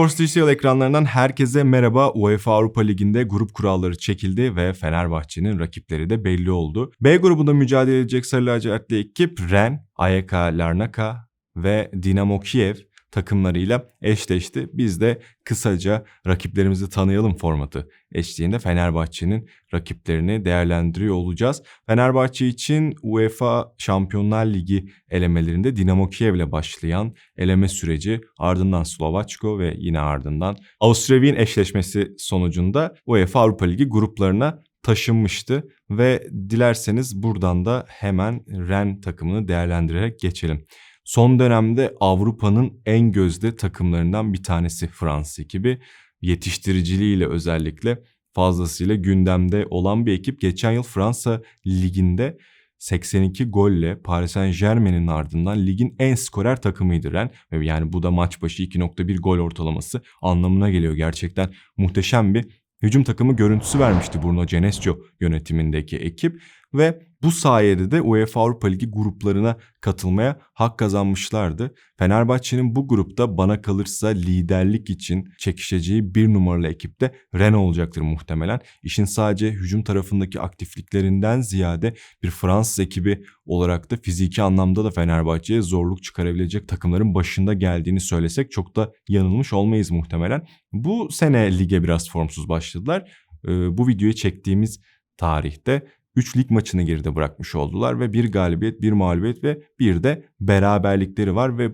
Sports Digital ekranlarından herkese merhaba. UEFA Avrupa Ligi'nde grup kuralları çekildi ve Fenerbahçe'nin rakipleri de belli oldu. B grubunda mücadele edecek Sarı Lacivertli ekip Ren, AYK Larnaka ve Dinamo Kiev takımlarıyla eşleşti. Biz de kısaca rakiplerimizi tanıyalım formatı eşliğinde Fenerbahçe'nin rakiplerini değerlendiriyor olacağız. Fenerbahçe için UEFA Şampiyonlar Ligi elemelerinde Dinamo Kiev ile başlayan eleme süreci ardından Slovaçko ve yine ardından Avusturya eşleşmesi sonucunda UEFA Avrupa Ligi gruplarına taşınmıştı ve dilerseniz buradan da hemen Ren takımını değerlendirerek geçelim. Son dönemde Avrupa'nın en gözde takımlarından bir tanesi Fransız ekibi. Yetiştiriciliğiyle özellikle fazlasıyla gündemde olan bir ekip. Geçen yıl Fransa liginde 82 golle Paris Saint Germain'in ardından ligin en skorer takımıydı Ren. Yani bu da maç başı 2.1 gol ortalaması anlamına geliyor. Gerçekten muhteşem bir hücum takımı görüntüsü vermişti Bruno Genesio yönetimindeki ekip ve bu sayede de UEFA Avrupa Ligi gruplarına katılmaya hak kazanmışlardı. Fenerbahçe'nin bu grupta bana kalırsa liderlik için çekişeceği bir numaralı ekipte Renault olacaktır muhtemelen. İşin sadece hücum tarafındaki aktifliklerinden ziyade bir Fransız ekibi olarak da fiziki anlamda da Fenerbahçe'ye zorluk çıkarabilecek takımların başında geldiğini söylesek çok da yanılmış olmayız muhtemelen. Bu sene lige biraz formsuz başladılar. Bu videoyu çektiğimiz tarihte 3 lig maçını geride bırakmış oldular ve bir galibiyet, bir mağlubiyet ve bir de beraberlikleri var ve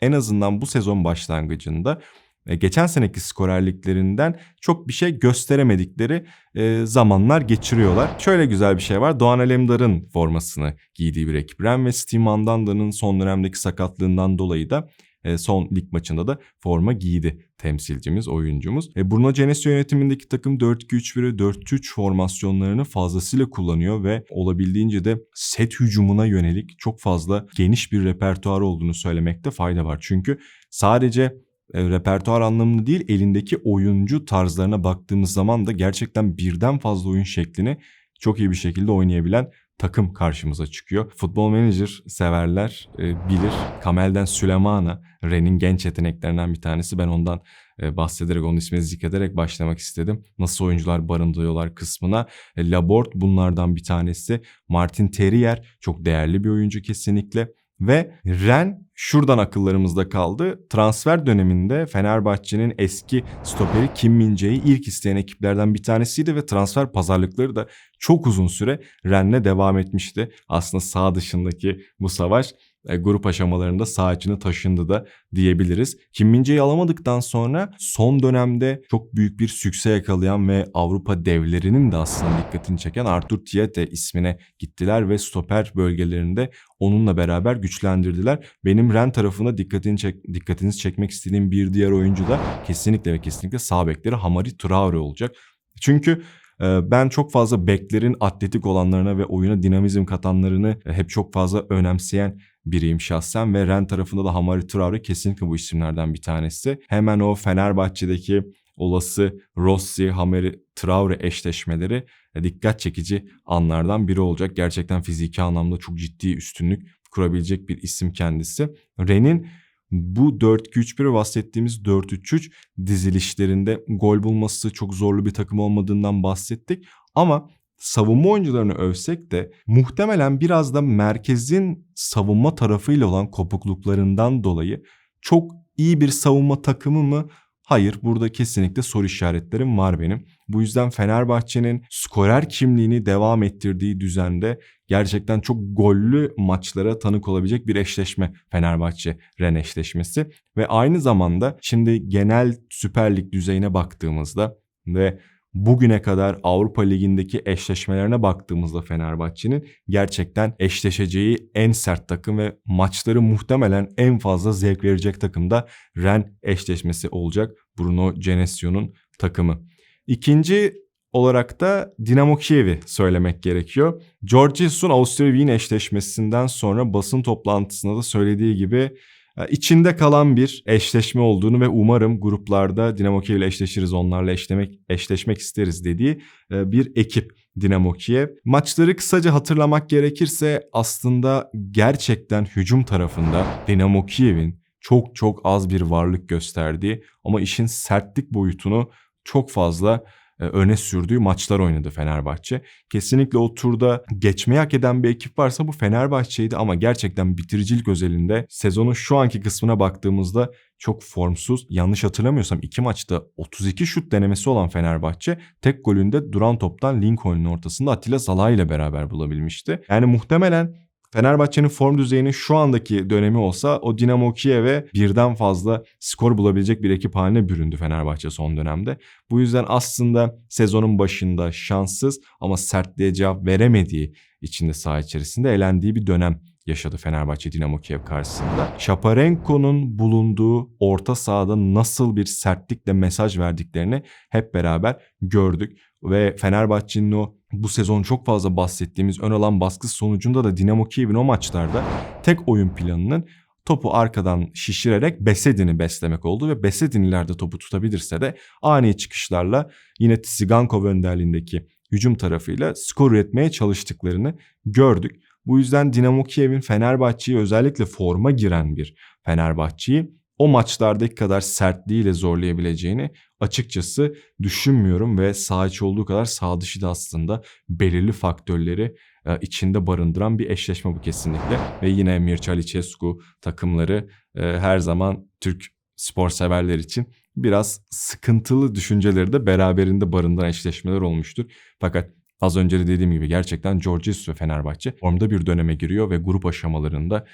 en azından bu sezon başlangıcında e, geçen seneki skorerliklerinden çok bir şey gösteremedikleri e, zamanlar geçiriyorlar. Şöyle güzel bir şey var. Doğan Alemdar'ın formasını giydiği bir ekip. Ren ve Steve Mandanda'nın son dönemdeki sakatlığından dolayı da son lig maçında da forma giydi temsilcimiz, oyuncumuz. E, Bruno Genesio yönetimindeki takım 4-2-3-1'i 4-3 formasyonlarını fazlasıyla kullanıyor ve olabildiğince de set hücumuna yönelik çok fazla geniş bir repertuar olduğunu söylemekte fayda var. Çünkü sadece e, repertuar anlamında değil elindeki oyuncu tarzlarına baktığımız zaman da gerçekten birden fazla oyun şeklini çok iyi bir şekilde oynayabilen takım karşımıza çıkıyor. Futbol Manager severler e, bilir. Kamel'den Süleymana, Ren'in genç yeteneklerinden bir tanesi. Ben ondan e, bahsederek, onun ismini zikrederek başlamak istedim. Nasıl oyuncular barındırıyorlar kısmına. E, Labort bunlardan bir tanesi. Martin Terrier çok değerli bir oyuncu kesinlikle. Ve Ren şuradan akıllarımızda kaldı. Transfer döneminde Fenerbahçe'nin eski stoperi Kim Min-jae'yi ilk isteyen ekiplerden bir tanesiydi ve transfer pazarlıkları da çok uzun süre Ren'le devam etmişti. Aslında sağ dışındaki bu savaş e, grup aşamalarında sağ içine taşındı da diyebiliriz. Kim Mince'yi alamadıktan sonra son dönemde çok büyük bir sükse yakalayan ve Avrupa devlerinin de aslında dikkatini çeken Artur Tiete ismine gittiler ve stoper bölgelerinde onunla beraber güçlendirdiler. Benim Ren tarafına dikkatini çek, dikkatinizi çekmek istediğim bir diğer oyuncu da kesinlikle ve kesinlikle sağ bekleri Hamari Traore olacak. Çünkü e, ben çok fazla beklerin atletik olanlarına ve oyuna dinamizm katanlarını hep çok fazla önemseyen biriyim şahsen ve Ren tarafında da Hamari Traore kesinlikle bu isimlerden bir tanesi. Hemen o Fenerbahçe'deki olası Rossi, Hamari Traore eşleşmeleri e, dikkat çekici anlardan biri olacak. Gerçekten fiziki anlamda çok ciddi üstünlük kurabilecek bir isim kendisi. Ren'in bu 4-2-3-1 bahsettiğimiz 4-3-3 dizilişlerinde gol bulması çok zorlu bir takım olmadığından bahsettik. Ama savunma oyuncularını övsek de muhtemelen biraz da merkezin savunma tarafıyla olan kopukluklarından dolayı çok iyi bir savunma takımı mı? Hayır burada kesinlikle soru işaretlerim var benim. Bu yüzden Fenerbahçe'nin skorer kimliğini devam ettirdiği düzende gerçekten çok gollü maçlara tanık olabilecek bir eşleşme Fenerbahçe Ren eşleşmesi. Ve aynı zamanda şimdi genel Süper Lig düzeyine baktığımızda ve bugüne kadar Avrupa Ligi'ndeki eşleşmelerine baktığımızda Fenerbahçe'nin gerçekten eşleşeceği en sert takım ve maçları muhtemelen en fazla zevk verecek takım da Ren eşleşmesi olacak Bruno Genesio'nun takımı. İkinci olarak da Dinamo Kiev'i söylemek gerekiyor. George Jesus'un Avusturya Wien eşleşmesinden sonra basın toplantısında da söylediği gibi içinde kalan bir eşleşme olduğunu ve umarım gruplarda Dinamo Kiev ile eşleşiriz onlarla eşlemek, eşleşmek isteriz dediği e, bir ekip Dinamo Kiev. Maçları kısaca hatırlamak gerekirse aslında gerçekten hücum tarafında Dinamo Kiev'in çok çok az bir varlık gösterdiği ama işin sertlik boyutunu çok fazla e, öne sürdüğü maçlar oynadı Fenerbahçe. Kesinlikle o turda geçmeyi hak eden bir ekip varsa bu Fenerbahçe'ydi ama gerçekten bitiricilik özelinde sezonun şu anki kısmına baktığımızda çok formsuz. Yanlış hatırlamıyorsam iki maçta 32 şut denemesi olan Fenerbahçe tek golünde duran toptan Lincoln'un ortasında Atilla Zalay ile beraber bulabilmişti. Yani muhtemelen Fenerbahçe'nin form düzeyinin şu andaki dönemi olsa o Dinamo Kiev'e birden fazla skor bulabilecek bir ekip haline büründü Fenerbahçe son dönemde. Bu yüzden aslında sezonun başında şanssız ama sertliğe cevap veremediği içinde saha içerisinde elendiği bir dönem yaşadı Fenerbahçe Dinamo Kiev karşısında. Şaparenko'nun bulunduğu orta sahada nasıl bir sertlikle mesaj verdiklerini hep beraber gördük ve Fenerbahçe'nin o bu sezon çok fazla bahsettiğimiz ön alan baskısı sonucunda da Dinamo Kiev'in o maçlarda tek oyun planının topu arkadan şişirerek Besedin'i beslemek oldu ve Besedin ileride topu tutabilirse de ani çıkışlarla yine Tsigankov önderliğindeki hücum tarafıyla skor üretmeye çalıştıklarını gördük. Bu yüzden Dinamo Kiev'in Fenerbahçe'yi özellikle forma giren bir Fenerbahçe'yi o maçlardaki kadar sertliğiyle zorlayabileceğini açıkçası düşünmüyorum ve sağ içi olduğu kadar sağ dışı da aslında belirli faktörleri e, içinde barındıran bir eşleşme bu kesinlikle. Ve yine Mircea Licescu takımları e, her zaman Türk spor severler için biraz sıkıntılı düşünceleri de beraberinde barındıran eşleşmeler olmuştur. Fakat az önce de dediğim gibi gerçekten George Jesus ve Fenerbahçe formda bir döneme giriyor ve grup aşamalarında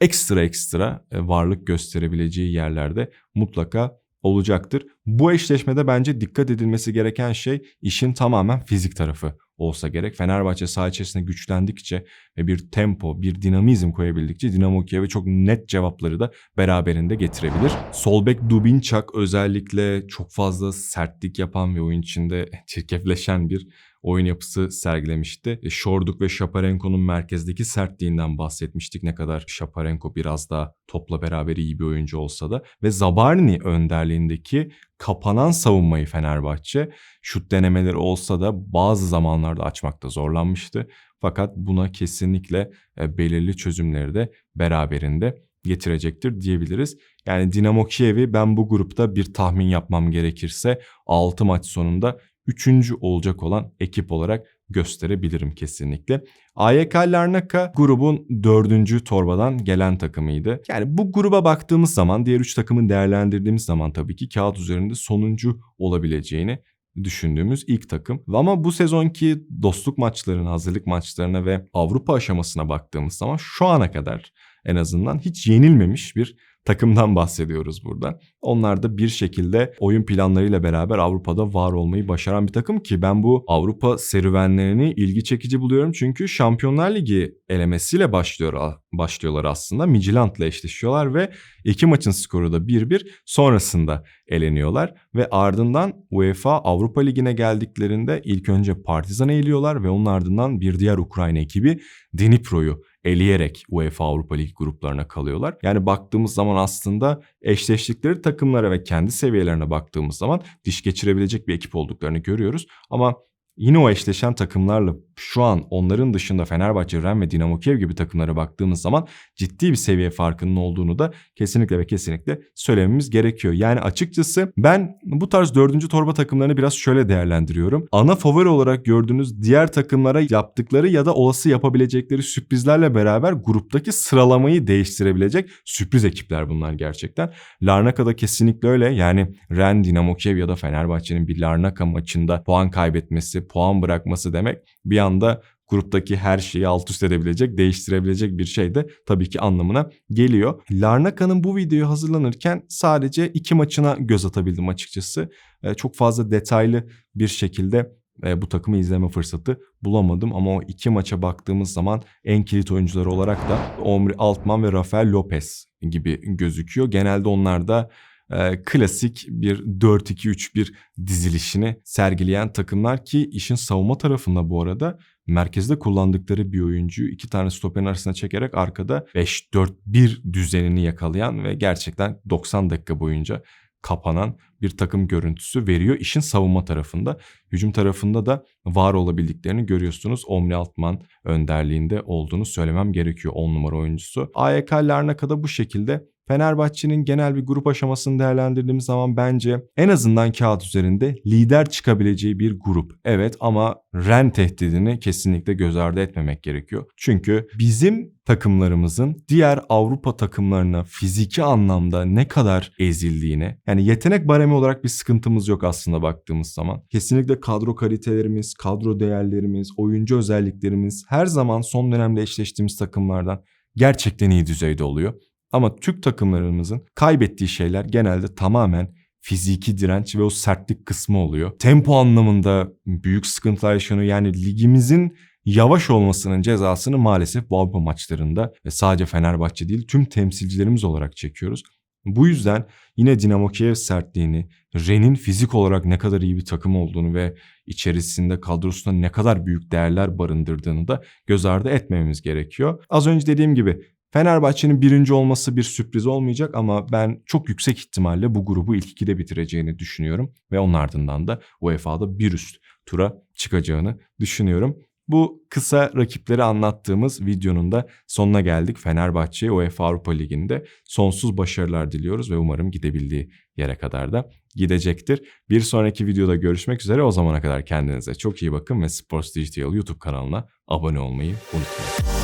ekstra ekstra e, varlık gösterebileceği yerlerde mutlaka olacaktır. Bu eşleşmede bence dikkat edilmesi gereken şey işin tamamen fizik tarafı olsa gerek. Fenerbahçe saha içerisinde güçlendikçe ve bir tempo, bir dinamizm koyabildikçe Dinamo Kiev'e çok net cevapları da beraberinde getirebilir. Solbek Dubinçak özellikle çok fazla sertlik yapan ve oyun içinde çirkefleşen bir oyun yapısı sergilemişti. E, Şorduk ve Şaparenko'nun merkezdeki sertliğinden bahsetmiştik. Ne kadar Şaparenko biraz daha topla beraber iyi bir oyuncu olsa da. Ve Zabarni önderliğindeki kapanan savunmayı Fenerbahçe şut denemeleri olsa da bazı zamanlarda açmakta zorlanmıştı. Fakat buna kesinlikle e, belirli çözümleri de beraberinde getirecektir diyebiliriz. Yani Dinamo Kiev'i ben bu grupta bir tahmin yapmam gerekirse 6 maç sonunda üçüncü olacak olan ekip olarak gösterebilirim kesinlikle. AYK Larnaka grubun dördüncü torbadan gelen takımıydı. Yani bu gruba baktığımız zaman diğer üç takımın değerlendirdiğimiz zaman tabii ki kağıt üzerinde sonuncu olabileceğini düşündüğümüz ilk takım. Ama bu sezonki dostluk maçlarına, hazırlık maçlarına ve Avrupa aşamasına baktığımız zaman şu ana kadar en azından hiç yenilmemiş bir takımdan bahsediyoruz burada. Onlar da bir şekilde oyun planlarıyla beraber Avrupa'da var olmayı başaran bir takım ki ben bu Avrupa serüvenlerini ilgi çekici buluyorum. Çünkü Şampiyonlar Ligi elemesiyle başlıyor başlıyorlar aslında. Midtjylland'la eşleşiyorlar ve iki maçın skoru da 1-1 sonrasında eleniyorlar ve ardından UEFA Avrupa Ligi'ne geldiklerinde ilk önce Partizan'a eğiliyorlar ve onun ardından bir diğer Ukrayna ekibi Dnipro'yu eleyerek UEFA Avrupa Ligi gruplarına kalıyorlar. Yani baktığımız zaman aslında eşleştikleri takımlara ve kendi seviyelerine baktığımız zaman diş geçirebilecek bir ekip olduklarını görüyoruz. Ama Yine o eşleşen takımlarla şu an onların dışında Fenerbahçe, Ren ve Dinamo Kiev gibi takımlara baktığımız zaman ciddi bir seviye farkının olduğunu da kesinlikle ve kesinlikle söylememiz gerekiyor. Yani açıkçası ben bu tarz dördüncü torba takımlarını biraz şöyle değerlendiriyorum. Ana favori olarak gördüğünüz diğer takımlara yaptıkları ya da olası yapabilecekleri sürprizlerle beraber gruptaki sıralamayı değiştirebilecek sürpriz ekipler bunlar gerçekten. Larnaka'da kesinlikle öyle. Yani Ren, Dinamo Kiev ya da Fenerbahçe'nin bir Larnaka maçında puan kaybetmesi, puan bırakması demek bir anda gruptaki her şeyi alt üst edebilecek, değiştirebilecek bir şey de tabii ki anlamına geliyor. Larnaka'nın bu videoyu hazırlanırken sadece iki maçına göz atabildim açıkçası. Ee, çok fazla detaylı bir şekilde e, bu takımı izleme fırsatı bulamadım ama o iki maça baktığımız zaman en kilit oyuncuları olarak da Omri Altman ve Rafael Lopez gibi gözüküyor. Genelde onlar da e, klasik bir 4-2-3-1 dizilişini sergileyen takımlar ki işin savunma tarafında bu arada merkezde kullandıkları bir oyuncuyu iki tane stoperin arasına çekerek arkada 5-4-1 düzenini yakalayan ve gerçekten 90 dakika boyunca kapanan bir takım görüntüsü veriyor işin savunma tarafında. Hücum tarafında da var olabildiklerini görüyorsunuz. Omri Altman önderliğinde olduğunu söylemem gerekiyor 10 numara oyuncusu. AYK Larnaka'da bu şekilde Fenerbahçe'nin genel bir grup aşamasını değerlendirdiğimiz zaman bence en azından kağıt üzerinde lider çıkabileceği bir grup. Evet ama Ren tehdidini kesinlikle göz ardı etmemek gerekiyor. Çünkü bizim takımlarımızın diğer Avrupa takımlarına fiziki anlamda ne kadar ezildiğine yani yetenek baremi olarak bir sıkıntımız yok aslında baktığımız zaman. Kesinlikle kadro kalitelerimiz, kadro değerlerimiz, oyuncu özelliklerimiz her zaman son dönemde eşleştiğimiz takımlardan gerçekten iyi düzeyde oluyor. Ama Türk takımlarımızın kaybettiği şeyler genelde tamamen fiziki direnç ve o sertlik kısmı oluyor. Tempo anlamında büyük sıkıntılar yaşanıyor. Yani ligimizin yavaş olmasının cezasını maalesef bu Avrupa maçlarında ve sadece Fenerbahçe değil tüm temsilcilerimiz olarak çekiyoruz. Bu yüzden yine Dinamo Kiev sertliğini, Ren'in fizik olarak ne kadar iyi bir takım olduğunu ve içerisinde kadrosunda ne kadar büyük değerler barındırdığını da göz ardı etmememiz gerekiyor. Az önce dediğim gibi Fenerbahçe'nin birinci olması bir sürpriz olmayacak ama ben çok yüksek ihtimalle bu grubu ilk ikide bitireceğini düşünüyorum. Ve onun ardından da UEFA'da bir üst tura çıkacağını düşünüyorum. Bu kısa rakipleri anlattığımız videonun da sonuna geldik. Fenerbahçe UEFA Avrupa Ligi'nde sonsuz başarılar diliyoruz ve umarım gidebildiği yere kadar da gidecektir. Bir sonraki videoda görüşmek üzere. O zamana kadar kendinize çok iyi bakın ve Sports Digital YouTube kanalına abone olmayı unutmayın.